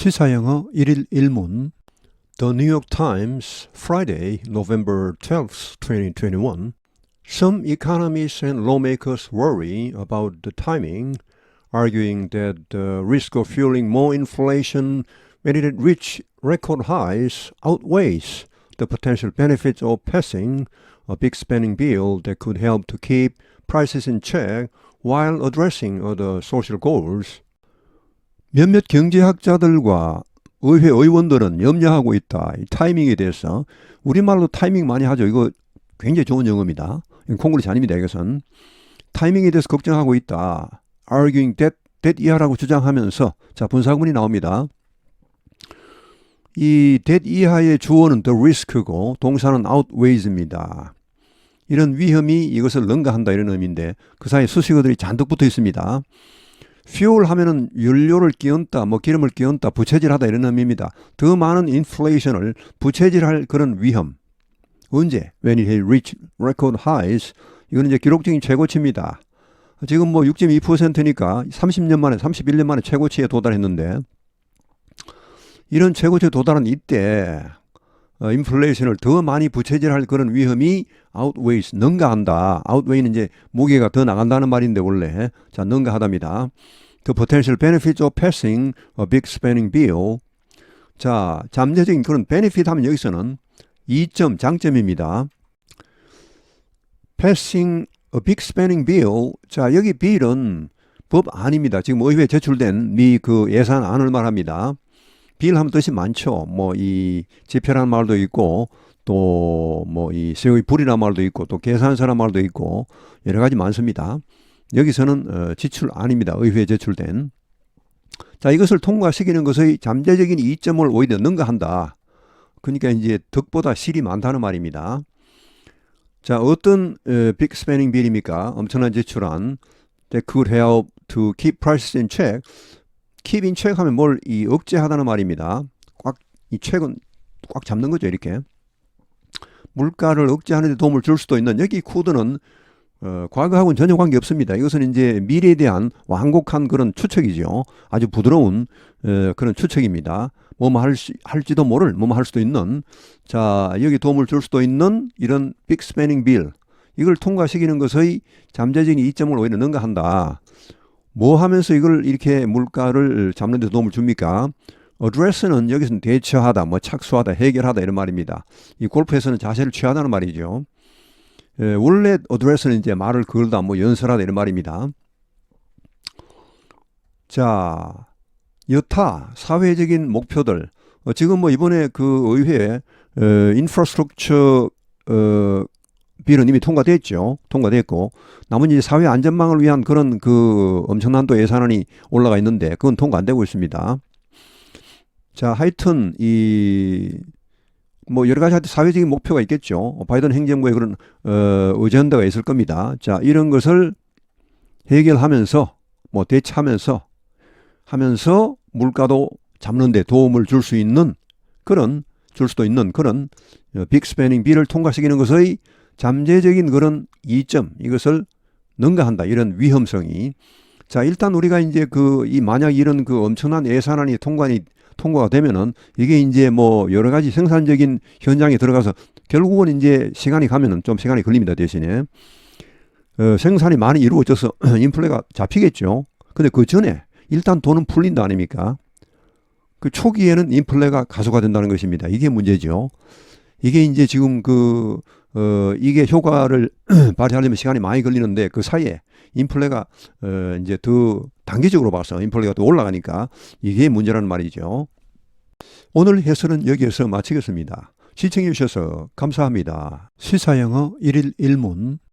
시사영어 1일 1문 The New York Times, Friday, November 12th, 2021. Some economists and lawmakers worry about the timing, arguing that the risk of fueling more inflation when it had reached record highs outweighs the potential benefits of passing a big spending bill that could help to keep prices in check while addressing other social goals. 몇몇 경제학자들과 의회 의원들은 염려하고 있다. 이 타이밍에 대해서 우리말로 타이밍 많이 하죠. 이거 굉장히 좋은 영어입니다. 콩글리시 아닙니다. 이것은 타이밍에 대해서 걱정하고 있다. arguing that that 이하라고 주장하면서 자 분사구문이 나옵니다. 이 that 이하의 주어는 the risk고 동사는 outweights입니다. 이런 위험이 이것을 능가한다 이런 의미인데 그 사이에 수식어들이 잔뜩 붙어 있습니다. Fuel 하면은 연료를 끼얹다, 뭐 기름을 끼얹다, 부채질하다 이런 의미입니다. 더 많은 인플레이션을 부채질할 그런 위험. 언제? When it had reached record highs. 이거는 이제 기록적인 최고치입니다. 지금 뭐 6.2%니까 30년 만에, 31년 만에 최고치에 도달했는데 이런 최고치에 도달한 이때 어, 인플레이션을 더 많이 부채질할 그런 위험이 outweighs 능가한다. outweigh는 이제 무게가 더 나간다는 말인데 원래 자 능가하답니다. The potential benefits of passing a big spending bill. 자 잠재적인 그런 benefit 하면 여기서는 이점 장점입니다. passing a big spending bill. 자 여기 bill은 법 아닙니다. 지금 의회에 제출된 미 그 예산안을 말합니다. 빌 하면 뜻이 많죠. 뭐 이 지표라는 말도 있고 또 뭐 이 세의 불이라는 말도 있고 또 계산서라는 말도 있고 여러 가지 많습니다. 여기서는 어, 지출 아닙니다. 의회에 제출된. 자, 이것을 통과시키는 것의 잠재적인 이점을 오히려 능가한다. 그러니까 이제 덕보다 실이 많다는 말입니다. 자, 어떤 어, 빅 스페닝 빌입니까? 엄청난 지출안. that could help to keep prices in check. keep in check 하면 뭘 이 억제하다는 말입니다. 꽉 이 책은 꽉 잡는 거죠, 이렇게. 물가를 억제하는 데 도움을 줄 수도 있는 여기 코드는 어, 과거하고는 전혀 관계 없습니다. 이것은 이제 미래에 대한 완곡한 그런 추측이죠. 아주 부드러운 어, 그런 추측입니다. 뭐뭐 할지도 모를, 뭐뭐 할 수도 있는, 자, 여기 도움을 줄 수도 있는 이런 빅 스패닝 빌, 이걸 통과시키는 것의 잠재적인 이점을 오히려 능가한다. 뭐 하면서 이걸 이렇게 물가를 잡는 데 도움을 줍니까? address는 여기서는 대처하다, 뭐 착수하다, 해결하다 이런 말입니다. 이 골프에서는 자세를 취하다는 말이죠. 예, 원래 address는 이제 말을 걸다, 뭐 연설하다 이런 말입니다. 자, 여타 사회적인 목표들. 어, 지금 뭐 이번에 그 의회에 어, 인프라스트럭처 어, 빌은 이미 통과됐죠. 통과됐고 이제 사회 안전망을 위한 그런 그 엄청난 또 예산안이 올라가 있는데 그건 통과 안 되고 있습니다. 자, 하여튼 이 뭐 여러 가지 사회적인 목표가 있겠죠. 바이든 행정부의 그런 어, 어젠다가 있을 겁니다. 자, 이런 것을 해결하면서 뭐 대처하면서 하면서 물가도 잡는데 도움을 줄 수 있는 그런 줄 수도 있는 그런 빅 스패닝 비를 통과시키는 것의 잠재적인 그런 이점 이것을 능가한다 이런 위험성이 자 일단 우리가 이제 그 이 만약 이런 그 엄청난 예산안이 통과이 통과가 되면은 이게 이제 뭐 여러 가지 생산적인 현장에 들어가서 결국은 이제 시간이 가면은 좀 시간이 걸립니다 대신에 어, 생산이 많이 이루어져서 인플레가 잡히겠죠. 근데 그 전에 일단 돈은 풀린다 아닙니까? 그 초기에는 인플레가 가속화 된다는 것입니다. 이게 문제죠. 이게 이제 지금 그, 어, 이게 효과를 발휘하려면 시간이 많이 걸리는데 그 사이에 인플레가, 어, 이제 더 단계적으로 봐서 인플레가 더 올라가니까 이게 문제라는 말이죠. 오늘 해설은 여기에서 마치겠습니다. 시청해 주셔서 감사합니다. 시사영어 1일 1문